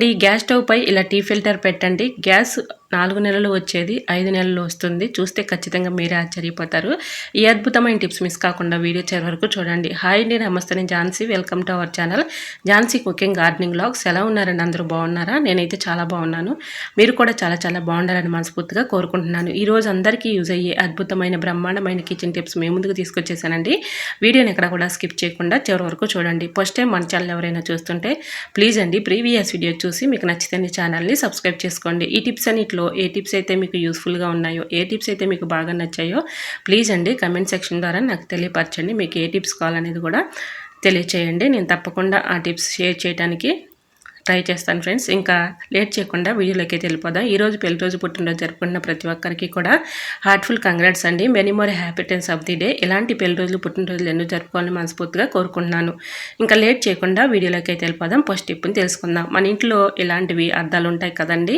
ఈ gas stove పై ఇలా tea filter పెట్టండి. గ్యాస్ నాలుగు నెలలు వచ్చేది ఐదు నెలలు వస్తుంది. చూస్తే ఖచ్చితంగా మీరే ఆశ్చర్యపోతారు. ఈ అద్భుతమైన టిప్స్ మిస్ కాకుండా వీడియో చివరి వరకు చూడండి. హాయ్ అండి నమస్తే. నేను Jhansi. Welcome to our channel. Jhansi cooking gardening logs ఎలా ఉన్నారండి? అందరూ బాగున్నారా? నేనైతే చాలా బాగున్నాను. మీరు కూడా చాలా చాలా బాగుండాలని మనస్ఫూర్తిగా కోరుకుంటున్నాను. ఈ రోజు అందరికీ యూజ్ అయ్యే అద్భుతమైన బ్రహ్మాండమైన కిచెన్ టిప్స్ మేము ముందుకు తీసుకొచ్చేసానండి. వీడియోని ఎక్కడ కూడా స్కిప్ చేయకుండా చివరి వరకు చూడండి. ఫస్ట్ టైం మన ఛానల్ ఎవరైనా చూస్తుంటే ప్లీజ్ అండి ప్రీవియస్ వీడియో చూసి మీకు నచ్చితే ఛానల్ని సబ్స్క్రైబ్ చేసుకోండి. ఈ టిప్స్ అన్నిట్లో ఏ టిప్స్ అయితే మీకు యూస్ఫుల్గా ఉన్నాయో ఏ టిప్స్ అయితే మీకు బాగా నచ్చాయో ప్లీజ్ అండి కమెంట్ సెక్షన్ ద్వారా నాకు తెలియపరచండి. మీకు ఏ టిప్స్ కావాలనేది కూడా తెలియచేయండి. నేను తప్పకుండా ఆ టిప్స్ షేర్ చేయడానికి ట్రై చేస్తాను ఫ్రెండ్స్. ఇంకా లేట్ చేయకుండా వీడియోలోకి అయితే వెళ్ళిపోదాం. ఈరోజు పెళ్ళి రోజు పుట్టినరోజు జరుపుకున్న ప్రతి ఒక్కరికి కూడా హార్ట్ఫుల్ కంగ్రాట్స్ అండి. Many more happy returns of the day ఇలాంటి పెళ్ళి రోజులు పుట్టినరోజులు ఎన్నో జరుపుకోవాలని మనస్ఫూర్తిగా కోరుకుంటున్నాను. ఇంకా లేట్ చేయకుండా వీడియోలోకి అయితే వెళ్ళిపోదాం. ఫస్ట్ టిప్పుని తెలుసుకుందాం. మన ఇంట్లో ఇలాంటివి అద్దాలు ఉంటాయి కదండి.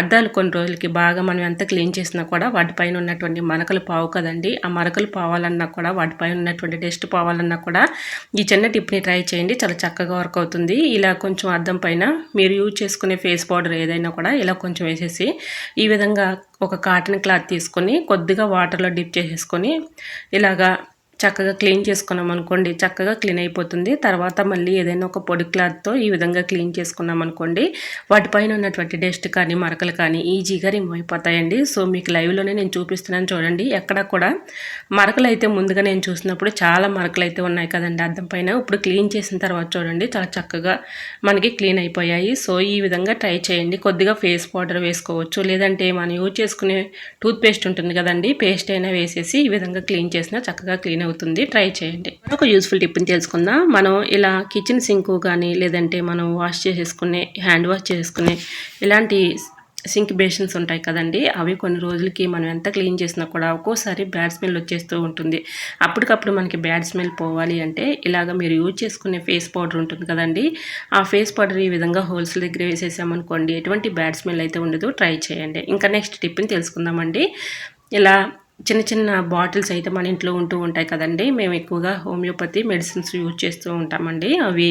అద్దాలు కొన్ని రోజులకి బాగా మనం ఎంత క్లీన్ చేసినా కూడా వాటిపైన ఉన్నటువంటి మరకలు పావు కదండి. ఆ మరకలు పోవాలన్నా కూడా వాటిపైన ఉన్నటువంటి డస్ట్ పోవాలన్నా కూడా ఈ చిన్న టిప్ని ట్రై చేయండి. చాలా చక్కగా వర్క్ అవుతుంది. ఇలా కొంచెం అద్దం పైన ఏదైనా మీరు యూజ్ చేసుకునే ఫేస్ పౌడర్ ఏదైనా కూడా ఇలా కొంచెం వేసేసి ఈ విధంగా ఒక కాటన్ క్లాత్ తీసుకొని కొద్దిగా వాటర్లో డిప్ చేసేసుకొని ఇలాగా చక్కగా క్లీన్ చేసుకున్నాం అనుకోండి చక్కగా క్లీన్ అయిపోతుంది. తర్వాత మళ్ళీ ఏదైనా ఒక పొడి క్లాత్తో ఈ విధంగా క్లీన్ చేసుకున్నాం అనుకోండి వాటిపైన ఉన్నటువంటి డస్ట్ కానీ మరకలు కానీ ఈజీగా రిమూవ్ అయిపోతాయండి. సో మీకు లైవ్లోనే నేను చూపిస్తున్నాను చూడండి. ఎక్కడ కూడా మరకలు అయితే ముందుగా నేను చూసినప్పుడు చాలా మరకలు అయితే ఉన్నాయి కదండి అద్దం పైన. ఇప్పుడు క్లీన్ చేసిన తర్వాత చూడండి చాలా చక్కగా మనకి క్లీన్ అయిపోయాయి. సో ఈ విధంగా ట్రై చేయండి. కొద్దిగా ఫేస్ పౌడర్ వేసుకోవచ్చు. లేదంటే మనం యూజ్ చేసుకునే టూత్ పేస్ట్ ఉంటుంది కదండి పేస్ట్ అయినా వేసేసి ఈ విధంగా క్లీన్ చేసినా చక్కగా క్లీన్ అవుతుంది ట్రై చేయండి. ఒక యూస్ఫుల్ టిప్ని తెలుసుకుందాం. మనం ఇలా కిచెన్ సింకు కానీ లేదంటే మనం వాష్ చేసేసుకునే హ్యాండ్ వాష్ చేసుకునే ఇలాంటి సింక్ బేషన్స్ ఉంటాయి కదండి. అవి కొన్ని రోజులకి మనం ఎంత క్లీన్ చేసినా కూడా ఒక్కోసారి బ్యాడ్ స్మెల్ వచ్చేస్తూ ఉంటుంది. అప్పటికప్పుడు మనకి బ్యాడ్ స్మెల్ పోవాలి అంటే ఇలాగ మీరు యూజ్ చేసుకునే ఫేస్ పౌడర్ ఉంటుంది కదండి. ఆ ఫేస్ పౌడర్ ఈ విధంగా హోల్స్ దగ్గర వేసేసామనుకోండి ఎటువంటి బ్యాడ్ స్మెల్ అయితే ఉండదు. ట్రై చేయండి. ఇంకా నెక్స్ట్ టిప్ని తెలుసుకుందామండి. ఇలా చిన్న చిన్న బాటిల్స్ అయితే మన ఇంట్లో ఉంటూ ఉంటాయి కదండి. మేము ఎక్కువగా హోమియోపతి మెడిసిన్స్ యూజ్ చేస్తూ ఉంటామండి. అవి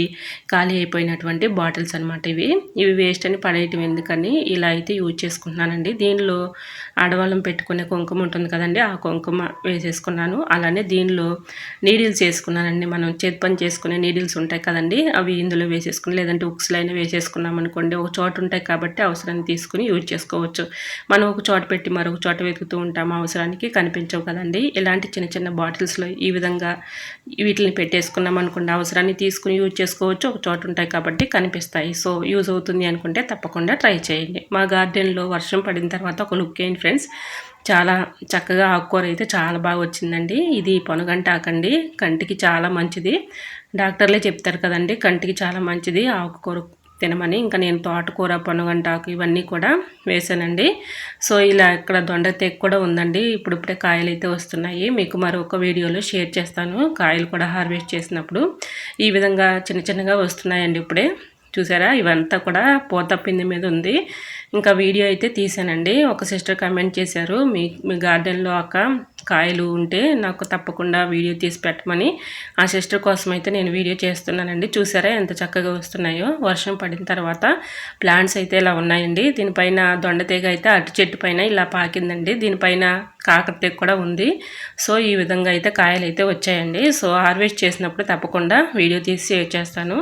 ఖాళీ అయిపోయినటువంటి బాటిల్స్ అనమాట ఇవి. ఇవి వేస్ట్ అని పడేయటం ఎందుకని ఇలా అయితే యూజ్ చేసుకుంటున్నానండి. దీనిలో ఆడవాళ్ళం పెట్టుకునే కుంకుమ ఉంటుంది కదండి. ఆ కుంకుమ వేసేసుకున్నాను. అలానే దీనిలో నీడిల్స్ వేసుకున్నానండి. మనం చేతి పని చేసుకునే నీడిల్స్ ఉంటాయి కదండి. అవి ఇందులో వేసేసుకుని లేదంటే ఉక్స్లో అయినా వేసేసుకున్నాం అనుకోండి. ఒక చోట ఉంటాయి కాబట్టి అవసరాన్ని తీసుకుని యూజ్ చేసుకోవచ్చు. మనం ఒక చోట పెట్టి మరొక చోట వెతుకుతూ ఉంటాము అవసరానికి కనిపించవు కదండి. ఇలాంటి చిన్న చిన్న బాటిల్స్లో ఈ విధంగా వీటిని పెట్టేసుకున్నాం అనుకుంటే అవసరాన్ని తీసుకుని యూజ్ చేసుకోవచ్చు. ఒక చోట ఉంటాయి కాబట్టి కనిపిస్తాయి. సో యూజ్ అవుతుంది అనుకుంటే తప్పకుండా ట్రై చేయండి. మా గార్డెన్లో వర్షం పడిన తర్వాత ఒక లుక్ ఏంటి ఫ్రెండ్స్? చాలా చక్కగా ఆకుకూర అయితే చాలా బాగా వచ్చిందండి. ఇది పొనగంట ఆకండి. కంటికి చాలా మంచిది. డాక్టర్లే చెప్తారు కదండి. కంటికి చాలా మంచిది. ఆకుకూర తినమని ఇంకా నేను తోటకూర పనుగంటాకు ఇవన్నీ కూడా వేసానండి. సో ఇలా ఇక్కడ దొండతెక్ కూడా ఉందండి. ఇప్పుడిప్పుడే కాయలు అయితే వస్తున్నాయి. మీకు మరొక వీడియోలో షేర్ చేస్తాను. కాయలు కూడా హార్వెస్ట్ చేసినప్పుడు ఈ విధంగా చిన్న చిన్నగా వస్తున్నాయండి ఇప్పుడే. చూసారా? ఇవంతా కూడా పూత పిండి మీద ఉంది. ఇంకా వీడియో అయితే తీసానండి. ఒక సిస్టర్ కమెంట్ చేశారు. మీ మీ గార్డెన్లో అక్క కాయలు ఉంటే నాకు తప్పకుండా వీడియో తీసి పెట్టమని. ఆ సిస్టర్ కోసం అయితే నేను వీడియో చేస్తున్నానండి. చూసారా ఎంత చక్కగా వస్తున్నాయో. వర్షం పడిన తర్వాత ప్లాంట్స్ అయితే ఇలా ఉన్నాయండి. దీనిపైన దొండతీగ అయితే అటు చెట్టు పైన ఇలా పాకిందండి. దీనిపైన కాకరతీగ కూడా ఉంది. సో ఈ విధంగా అయితే కాయలు అయితే వచ్చాయండి. సో హార్వెస్ట్ చేసినప్పుడు తప్పకుండా వీడియో తీసి షేర్ చేస్తాను.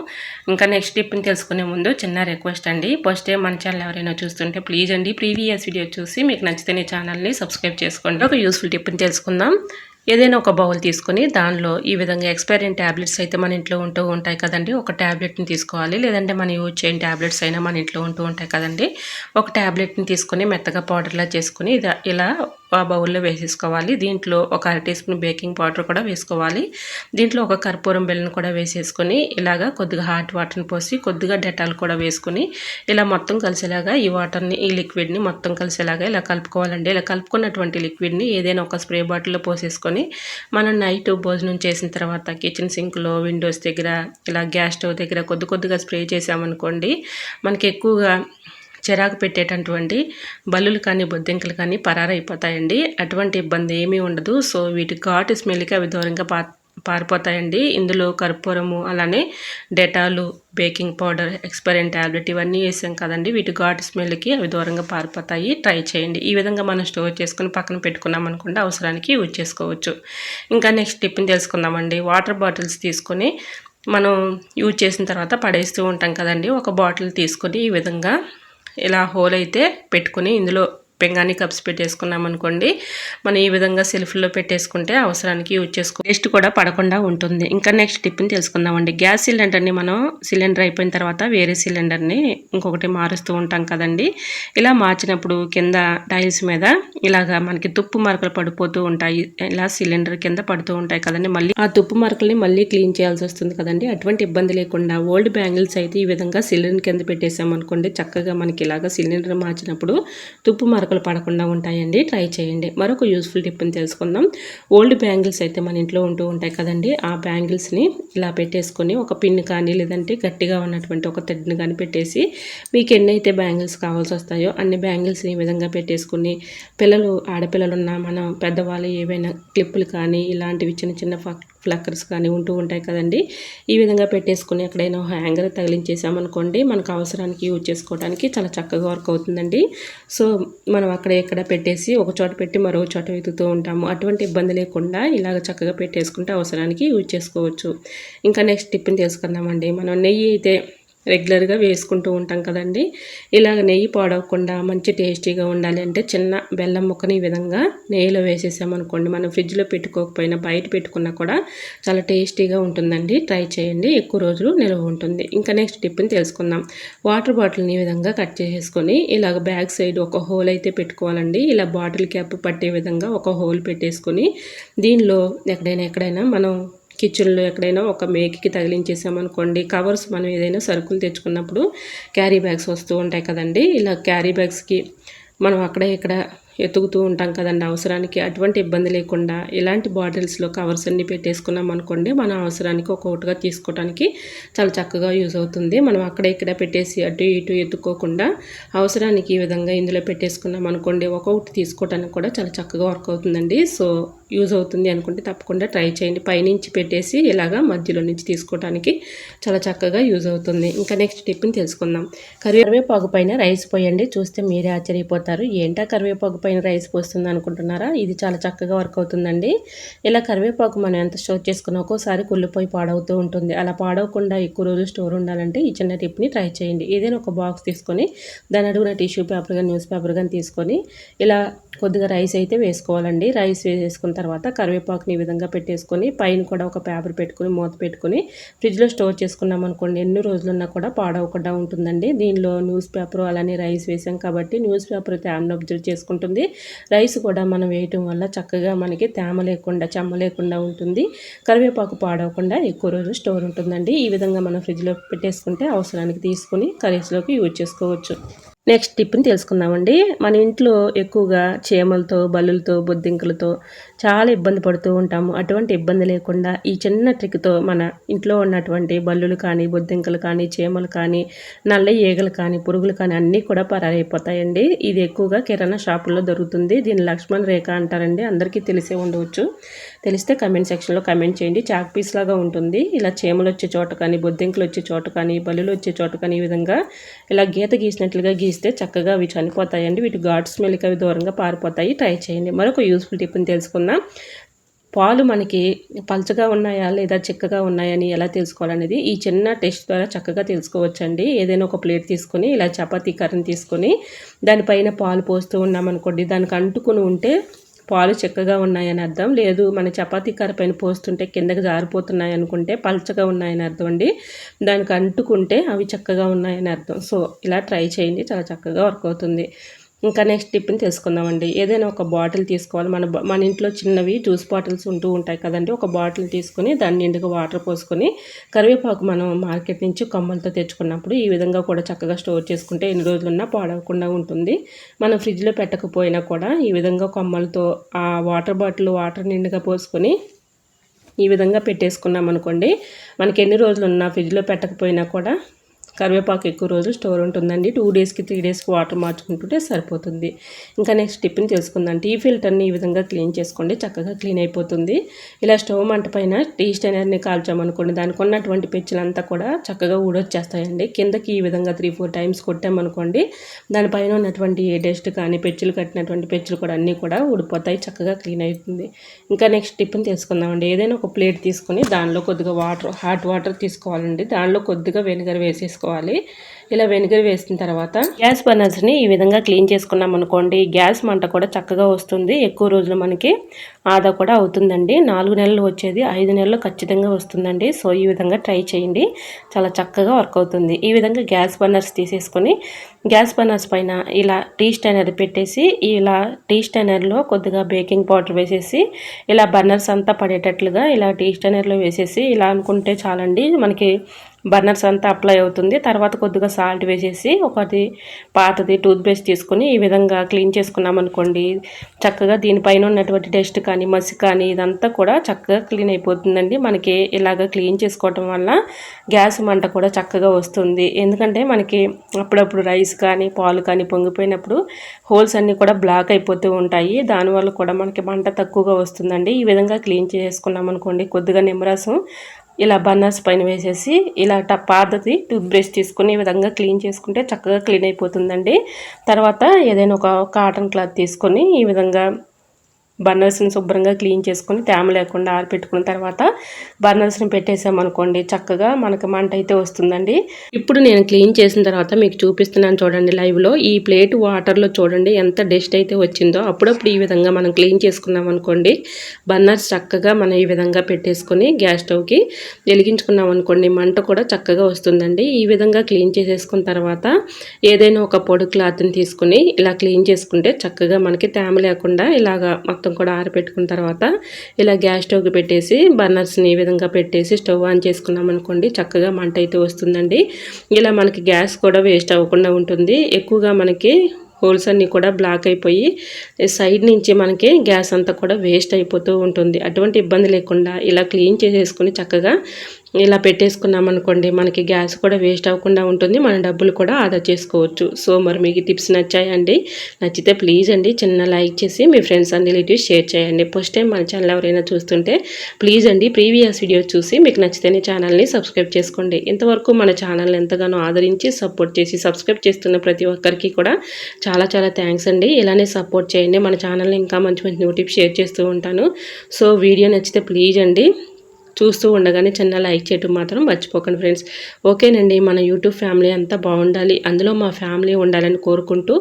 ఇంకా నెక్స్ట్ టిప్ని తెలుసుకునే ముందు చిన్న రిక్వెస్ట్ అండి. ఫస్ట్ టైం మన ఛానల్ ఎవరైనా చూస్తుంటే ప్లీజ్ అండి ప్రీవియస్ వీడియో చూసి మీకు నచ్చితే ఛానల్ని సబ్స్క్రైబ్ చేసుకోండి. ఒక యూస్ఫుల్ టిప్ని తెలుసుకుందాం. ఏదైనా ఒక బౌల్ తీసుకొని దానిలో ఈ విధంగా ఎక్స్పైరింగ్ ట్యాబ్లెట్స్ అయితే మన ఇంట్లో ఉంటూ ఉంటాయి కదండి. ఒక ట్యాబ్లెట్ని తీసుకోవాలి. లేదంటే మనం యూజ్ చేయని ట్యాబ్లెట్స్ అయినా మన ఇంట్లో ఉంటూ ఉంటాయి కదండి. ఒక ట్యాబ్లెట్ని తీసుకొని మెత్తగా పౌడర్లా చేసుకుని ఇలా బౌల్లో వేసేసుకోవాలి. దీంట్లో ఒక అర టీ స్పూన్ బేకింగ్ పౌడర్ కూడా వేసుకోవాలి. దీంట్లో ఒక కర్పూరం బెల్లను కూడా వేసేసుకొని ఇలాగా కొద్దిగా హాట్ వాటర్ని పోసి కొద్దిగా డెటాల్ కూడా వేసుకొని ఇలా మొత్తం కలిసేలాగా ఈ వాటర్ని ఈ లిక్విడ్ని మొత్తం కలిసేలాగా ఇలా కలుపుకోవాలండి. ఇలా కలుపుకున్నటువంటి లిక్విడ్ని ఏదైనా ఒక స్ప్రే బాటిల్లో పోసేసుకొని మనం నైట్ భోజనం చేసిన తర్వాత కిచెన్ సింక్లో విండోస్ దగ్గర ఇలా గ్యాస్ స్టవ్ దగ్గర కొద్ది కొద్దిగా స్ప్రే చేసామనుకోండి మనకి ఎక్కువగా చిరాకు పెట్టేటటువంటి బల్లులు కానీ బొద్దింకలు కానీ పరారైపోతాయండి. అటువంటి ఇబ్బంది ఏమీ ఉండదు. సో వీటి ఘాటు స్మెల్కి అవి దూరంగా పా పారిపోతాయండి. ఇందులో కర్పూరము అలానే Dettol baking powder expired tablet ఇవన్నీ వేసాం కదండి. వీటి ఘాటు స్మెల్కి అవి దూరంగా పారిపోతాయి. ట్రై చేయండి. ఈ విధంగా మనం స్టోర్ చేసుకుని పక్కన పెట్టుకున్నాం అనుకుంటే అవసరానికి యూజ్ చేసుకోవచ్చు. ఇంకా నెక్స్ట్ టిప్ని తెలుసుకుందామండి. వాటర్ బాటిల్స్ తీసుకొని మనం యూజ్ చేసిన తర్వాత పడేస్తూ ఉంటాం కదండి. ఒక బాటిల్ తీసుకొని ఈ విధంగా ఇలా హోల్ అయితే పెట్టుకుని ఇందులో పెంగాని కప్స్ పెట్టేసుకున్నాం అనుకోండి మనం ఈ విధంగా సెల్ఫ్లో పెట్టేసుకుంటే అవసరానికి యూజ్ చేసుకో వేస్ట్ కూడా పడకుండా ఉంటుంది. ఇంకా నెక్స్ట్ టిప్ని తెలుసుకుందామండి. గ్యాస్ సిలిండర్ని మనం సిలిండర్ అయిపోయిన తర్వాత వేరే సిలిండర్ని ఇంకొకటి మారుస్తూ ఉంటాం కదండి. ఇలా మార్చినప్పుడు కింద టైల్స్ మీద ఇలాగా మనకి తుప్పు మరకలు పడిపోతూ ఉంటాయి. ఇలా సిలిండర్ కింద పడుతూ ఉంటాయి కదండి. మళ్ళీ ఆ తుప్పు మరకల్ని మళ్ళీ క్లీన్ చేయాల్సి వస్తుంది కదండి. అటువంటి ఇబ్బంది లేకుండా ఓల్డ్ బ్యాంగిల్స్ అయితే ఈ విధంగా సిలిండర్ కింద పెట్టేసామనుకోండి చక్కగా మనకి ఇలాగా సిలిండర్ మార్చినప్పుడు తుప్పు మరక మరకలు పడకుండా ఉంటాయండి. ట్రై చేయండి. మరొక యూస్ఫుల్ టిప్ని తెలుసుకుందాం. ఓల్డ్ బ్యాంగిల్స్ అయితే మన ఇంట్లో ఉంటూ ఉంటాయి కదండి. ఆ బ్యాంగిల్స్ని ఇలా పెట్టేసుకొని ఒక పిన్ కానీ లేదంటే గట్టిగా ఉన్నటువంటి ఒక థ్రెడ్ని కానీ పెట్టేసి మీకు ఎన్నైతే బ్యాంగిల్స్ కావాల్సి వస్తాయో అన్ని బ్యాంగిల్స్ని ఈ విధంగా పెట్టేసుకుని పిల్లలు ఆడపిల్లలు ఉన్న మనం పెద్దవాళ్ళు ఏవైనా క్లిప్పులు కానీ ఇలాంటివి చిన్న చిన్న ప్లక్కర్స్ కానీ ఉంటూ ఉంటాయి కదండి. ఈ విధంగా పెట్టేసుకుని ఎక్కడైనా హ్యాంగర్ తగిలించేసామనుకోండి మనకు అవసరానికి యూజ్ చేసుకోవడానికి చాలా చక్కగా వర్క్ అవుతుందండి. సో మనం అక్కడ ఎక్కడ పెట్టేసి ఒక చోట పెట్టి మరో చోట వెతుకుతూ ఉంటాము. అటువంటి ఇబ్బంది లేకుండా ఇలాగ చక్కగా పెట్టేసుకుంటే అవసరానికి యూజ్ చేసుకోవచ్చు. ఇంకా నెక్స్ట్ టిప్ని తెలుసుకుందామండి మనం నెయ్యి అయితే రెగ్యులర్గా వేసుకుంటూ ఉంటాం కదండి. ఇలాగ నెయ్యి పాడవకుండా మంచి టేస్టీగా ఉండాలి అంటే చిన్న బెల్లం ముక్కని ఈ విధంగా నెయ్యిలో వేసేసామనుకోండి. మనం ఫ్రిడ్జ్లో పెట్టుకోకపోయినా బయట పెట్టుకున్నా కూడా చాలా టేస్టీగా ఉంటుందండి. ట్రై చేయండి. ఎక్కువ రోజులు నిల్వ ఉంటుంది. ఇంకా నెక్స్ట్ టిప్ని తెలుసుకుందాం. వాటర్ బాటిల్ని ఈ విధంగా కట్ చేసేసుకొని ఇలాగ బ్యాక్ సైడ్ ఒక హోల్ అయితే పెట్టుకోవాలండి. ఇలా బాటిల్ క్యాప్ పట్టే విధంగా ఒక హోల్ పెట్టేసుకొని దీనిలో ఎక్కడైనా ఎక్కడైనా మనం కిచెన్లో ఎక్కడైనా ఒక మేకకి తగిలించేసామనుకోండి కవర్స్ మనం ఏదైనా సరుకులు తెచ్చుకున్నప్పుడు క్యారీ బ్యాగ్స్ వస్తూ ఉంటాయి కదండి. ఇలా క్యారీ బ్యాగ్స్కి మనం అక్కడ ఇక్కడ ఎతుకుతూ ఉంటాం కదండి అవసరానికి. అటువంటి ఇబ్బంది లేకుండా ఇలాంటి బాటిల్స్లో కవర్స్ అన్ని పెట్టేసుకున్నాం అనుకోండి మన అవసరానికి ఒక్కొక్కటిగా తీసుకోవడానికి చాలా చక్కగా యూజ్ అవుతుంది. మనం అక్కడ ఇక్కడ పెట్టేసి అటు ఇటు ఎత్తుకోకుండా అవసరానికి ఈ విధంగా ఇందులో పెట్టేసుకున్నాం అనుకోండి ఒక్కొక్కటి తీసుకోవడానికి కూడా చాలా చక్కగా వర్క్ అవుతుందండి. సో యూజ్ అవుతుంది అనుకుంటే తప్పకుండా ట్రై చేయండి. పైనుంచి పెట్టేసి ఇలాగా మధ్యలో నుంచి తీసుకోవడానికి చాలా చక్కగా యూజ్ అవుతుంది. ఇంకా నెక్స్ట్ టిప్ని తెలుసుకుందాం. కరివేపాకు పైన రైస్ పోయండి. చూస్తే మీరే ఆశ్చర్యపోతారు. ఏంటా కరివేపాకు పైన రైస్ పోస్తుంది అనుకుంటున్నారా? ఇది చాలా చక్కగా వర్క్ అవుతుందండి. ఇలా కరివేపాకు మనం ఎంత స్టోర్ చేసుకున్నా ఒక్కోసారి కుళ్ళిపోయి పాడవుతూ ఉంటుంది. అలా పాడవకుండా ఎక్కువ రోజులు స్టోర్ ఉండాలంటే ఈ చిన్న టిప్ని ట్రై చేయండి. ఏదైనా ఒక బాక్స్ తీసుకొని దాని అడుగున టిష్యూ పేపర్ కానీ న్యూస్ పేపర్ కానీ తీసుకొని ఇలా కొద్దిగా రైస్ అయితే వేసుకోవాలండి. రైస్ వేసేసుకున్న తర్వాత కరివేపాకుని ఈ విధంగా పెట్టేసుకొని పైన కూడా ఒక పేపర్ పెట్టుకుని మూత పెట్టుకుని ఫ్రిడ్జ్లో స్టోర్ చేసుకున్నాం అనుకోండి ఎన్ని రోజులున్నా కూడా పాడవకుండా ఉంటుందండి. దీనిలో న్యూస్ పేపర్ అలానే రైస్ వేసాం కాబట్టి న్యూస్ పేపర్ తేమను అబ్జర్వ్ చేసుకుంటుంది. రైస్ కూడా మనం వేయటం వల్ల చక్కగా మనకి తేమ లేకుండా చెమ్మ లేకుండా ఉంటుంది. కరివేపాకు పాడవకుండా ఎక్కువ రోజులు స్టోర్ ఉంటుందండి. ఈ విధంగా మనం ఫ్రిడ్జ్లో పెట్టేసుకుంటే అవసరానికి తీసుకుని కర్రీస్లోకి యూజ్ చేసుకోవచ్చు. నెక్స్ట్ టిప్ని తెలుసుకుందామండి. మన ఇంట్లో ఎక్కువగా చీమలతో బల్లులతో బొద్దింకలతో చాలా ఇబ్బంది పడుతూ ఉంటాము. అటువంటి ఇబ్బంది లేకుండా ఈ చిన్న ట్రిక్తో మన ఇంట్లో ఉన్నటువంటి బల్లులు కానీ బొద్దింకలు కానీ చీమలు కానీ నల్ల ఈగలు కానీ పురుగులు కానీ అన్నీ కూడా పరారైపోతాయండి. ఇది ఎక్కువగా కిరాణా షాపుల్లో దొరుకుతుంది. దీన్ని లక్ష్మణ్ రేఖ అంటారండి. అందరికీ తెలిసే ఉండవచ్చు. తెలిస్తే కమెంట్ సెక్షన్లో కమెంట్ చేయండి. చాక్ పీస్ లాగా ఉంటుంది. ఇలా చీమలు వచ్చే చోట కానీ బొద్దింకలు వచ్చే చోట కానీ బల్లులు వచ్చే చోట కానీ ఈ విధంగా ఇలా గీత గీసినట్లుగా గీస్తే చక్కగా అవి చనిపోతాయండి. వీటి ఘాట్ స్మెల్కి అవి దూరంగా పారిపోతాయి. ట్రై చేయండి. మరొక యూస్ఫుల్ టిప్ని తెలుసుకుందాం. పాలు మనకి పలచగా ఉన్నాయా లేదా చిక్కగా ఉన్నాయని ఎలా తెలుసుకోవాలనేది ఈ చిన్న టెస్ట్ ద్వారా చక్కగా తెలుసుకోవచ్చండి. ఏదైనా ఒక ప్లేట్ తీసుకొని ఇలా చపాతీ కర్రని తీసుకొని దానిపైన పాలు పోస్తూ ఉన్నామనుకోండి దానికి అంటుకుని ఉంటే పాలు చిక్కగా ఉన్నాయని అర్థం. లేదు మన చపాతీ కర్ర పైన పోస్తుంటే కిందకి జారిపోతున్నాయి అనుకుంటే పల్చగా ఉన్నాయని అర్థం అండి. దానికి అంటుకుంటే అవి చక్కగా ఉన్నాయని అర్థం. సో ఇలా ట్రై చేయండి. చాలా చక్కగా వర్క్ అవుతుంది. ఇంకా నెక్స్ట్ టిప్ని తెలుసుకుందామండి ఏదైనా ఒక బాటిల్ తీసుకోవాలి. మన మన ఇంట్లో చిన్నవి జ్యూస్ బాటిల్స్ ఉంటూ ఉంటాయి కదండి. ఒక బాటిల్ తీసుకొని దాన్ని నిండుగా వాటర్ పోసుకొని కరివేపాకు మనం మార్కెట్ నుంచి కొమ్మలతో తెచ్చుకున్నప్పుడు ఈ విధంగా కూడా చక్కగా స్టోర్ చేసుకుంటే ఎన్ని రోజులున్నా పాడవకుండా ఉంటుంది. మనం ఫ్రిడ్జ్లో పెట్టకపోయినా కూడా ఈ విధంగా కొమ్మలతో ఆ వాటర్ బాటిల్ వాటర్ నిండుగా పోసుకొని ఈ విధంగా పెట్టేసుకున్నాం అనుకోండి మనకి ఎన్ని రోజులు ఉన్నా ఫ్రిడ్జ్లో పెట్టకపోయినా కూడా కరివేపాకు ఎక్కువ రోజులు స్టోర్ ఉంటుందండి. టూ డేస్కి త్రీ డేస్కి వాటర్ మార్చుకుంటుంటే సరిపోతుంది. ఇంకా నెక్స్ట్ టిప్ని తెలుసుకుందాం. టీ ఫిల్టర్ని ఈ విధంగా క్లీన్ చేసుకోండి. చక్కగా క్లీన్ అయిపోతుంది. ఇలా స్టవ్ మంట పైన టీ స్టైనర్ని కాల్చామనుకోండి దానికి ఉన్నటువంటి పెచ్చులంతా కూడా చక్కగా ఊడొచ్చేస్తాయండి. కిందకి ఈ విధంగా త్రీ ఫోర్ టైమ్స్ కొట్టామనుకోండి దానిపైన ఉన్నటువంటి ఏ డస్ట్ కానీ పెచ్చులు కట్టినటువంటి పెచ్చులు కూడా అన్నీ కూడా ఊడిపోతాయి చక్కగా క్లీన్ అవుతుంది. ఇంకా నెక్స్ట్ టిప్ని తెలుసుకుందామండి. ఏదైనా ఒక ప్లేట్ తీసుకొని దానిలో కొద్దిగా వాటర్ హాట్ వాటర్ తీసుకోవాలండి. దానిలో కొద్దిగా వెనిగర్ వేసేసుకోవాలి. ఇలా వెనిగర్ వేసిన తర్వాత గ్యాస్ బర్నర్స్ని ఈ విధంగా క్లీన్ చేసుకున్నాం అనుకోండి. గ్యాస్ మంట కూడా చక్కగా వస్తుంది. ఎక్కువ రోజులు మనకి ఆదా కూడా అవుతుందండి. నాలుగు నెలలు వచ్చేది ఐదు నెలలు ఖచ్చితంగా వస్తుందండి. సో ఈ విధంగా ట్రై చేయండి. చాలా చక్కగా వర్క్ అవుతుంది. ఈ విధంగా గ్యాస్ బర్నర్స్ తీసేసుకొని గ్యాస్ బర్నర్స్ పైన ఇలా టీ స్టైనర్ పెట్టేసి ఇలా టీ స్టైనర్లో కొద్దిగా బేకింగ్ పౌడర్ వేసేసి ఇలా బర్నర్స్ అంతా పడేటట్లుగా ఇలా టీ స్టైనర్లో వేసేసి ఇలా అనుకుంటే చాలండి. మనకి బర్నర్స్ అంతా అప్లై అవుతుంది. తర్వాత కొద్దిగా సాల్ట్ వేసేసి ఒకటి పాతది టూత్ బ్రష్ తీసుకుని ఈ విధంగా క్లీన్ చేసుకున్నాం అనుకోండి. చక్కగా దీనిపైన ఉన్నటువంటి డస్ట్ కానీ మసి కానీ ఇదంతా కూడా చక్కగా క్లీన్ అయిపోతుందండి. మనకి ఇలాగ క్లీన్ చేసుకోవటం వల్ల గ్యాస్ మంట కూడా చక్కగా వస్తుంది. ఎందుకంటే మనకి అప్పుడప్పుడు రైస్ కానీ పాలు కానీ పొంగిపోయినప్పుడు హోల్స్ అన్నీ కూడా బ్లాక్ అయిపోతూ ఉంటాయి. దానివల్ల కూడా మనకి మంట తక్కువగా వస్తుందండి. ఈ విధంగా క్లీన్ చేసుకున్నాం అనుకోండి కొద్దిగా నిమ్మరసం ఇలా బన్నర్స్ పైన వేసేసి ఇలా పాతది టూత్ బ్రష్ తీసుకుని ఈ విధంగా క్లీన్ చేసుకుంటే చక్కగా క్లీన్ అయిపోతుందండి. తర్వాత ఏదైనా ఒక కాటన్ క్లాత్ తీసుకొని ఈ విధంగా బర్నర్స్ని శుభ్రంగా క్లీన్ చేసుకొని తేమ లేకుండా ఆరిపెట్టుకున్న తర్వాత బర్నర్స్ని పెట్టేసామనుకోండి చక్కగా మనకు మంట అయితే వస్తుందండి. ఇప్పుడు నేను క్లీన్ చేసిన తర్వాత మీకు చూపిస్తున్నాను చూడండి లైవ్లో. ఈ ప్లేట్ వాటర్లో చూడండి ఎంత డస్ట్ అయితే వచ్చిందో. అప్పుడప్పుడు ఈ విధంగా మనం క్లీన్ చేసుకున్నాం అనుకోండి బర్నర్స్ చక్కగా మనం ఈ విధంగా పెట్టేసుకొని గ్యాస్ స్టవ్కి వెలిగించుకున్నాం అనుకోండి మంట కూడా చక్కగా వస్తుందండి. ఈ విధంగా క్లీన్ చేసేసుకున్న తర్వాత ఏదైనా ఒక పొడి క్లాత్ని తీసుకుని ఇలా క్లీన్ చేసుకుంటే చక్కగా మనకి తేమ లేకుండా ఇలాగా మొత్తం మొత్తం కూడా ఆరబెట్టుకున్న తర్వాత ఇలా గ్యాస్ స్టవ్కి పెట్టేసి బర్నర్స్ని ఈ విధంగా పెట్టేసి స్టవ్ ఆన్ చేసుకున్నాం అనుకోండి చక్కగా మంట అయితే వస్తుందండి. ఇలా మనకి గ్యాస్ కూడా వేస్ట్ అవ్వకుండా ఉంటుంది. ఎక్కువగా మనకి హోల్స్ అన్నీ కూడా బ్లాక్ అయిపోయి సైడ్ నుంచి మనకి గ్యాస్ అంతా కూడా వేస్ట్ అయిపోతూ ఉంటుంది. అటువంటి ఇబ్బంది లేకుండా ఇలా క్లీన్ చేసేసుకుని చక్కగా ఇలా పెట్టేసుకున్నాం అనుకోండి మనకి గ్యాస్ కూడా వేస్ట్ అవ్వకుండా ఉంటుంది. మన డబ్బులు కూడా ఆదా చేసుకోవచ్చు. సో మరి మీకు టిప్స్ నచ్చాయండి? నచ్చితే ప్లీజ్ అండి చిన్న లైక్ చేసి మీ ఫ్రెండ్స్ అండ్ రిలేటివ్స్ షేర్ చేయండి. ఫస్ట్ టైం మన ఛానల్ ఎవరైనా చూస్తుంటే ప్లీజ్ అండి ప్రీవియస్ వీడియోస్ చూసి మీకు నచ్చితేనే ఛానల్ని సబ్స్క్రైబ్ చేసుకోండి. ఇంతవరకు మన ఛానల్ ఎంతగానో ఆదరించి సపోర్ట్ చేసి సబ్స్క్రైబ్ చేస్తున్న ప్రతి ఒక్కరికి కూడా చాలా చాలా థ్యాంక్స్ అండి. ఇలానే సపోర్ట్ చేయండి. మన ఛానల్ని ఇంకా మంచి మంచి నోటిఫ్ షేర్ చేస్తూ ఉంటాను. సో వీడియో నచ్చితే ప్లీజ్ అండి. చూస్తూ ఉండగానే చిన్న లైక్ చేయటం మాత్రం మర్చిపోకండి ఫ్రెండ్స్. ఓకేనండి మన యూట్యూబ్ ఫ్యామిలీ అంతా బాగుండాలి. అందులో మా ఫ్యామిలీ ఉండాలని కోరుకుంటూ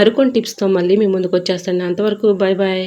మరికొన్ని టిప్స్తో మళ్ళీ మీ ముందుకు వచ్చేస్తాను అంతవరకు బాయ్ బాయ్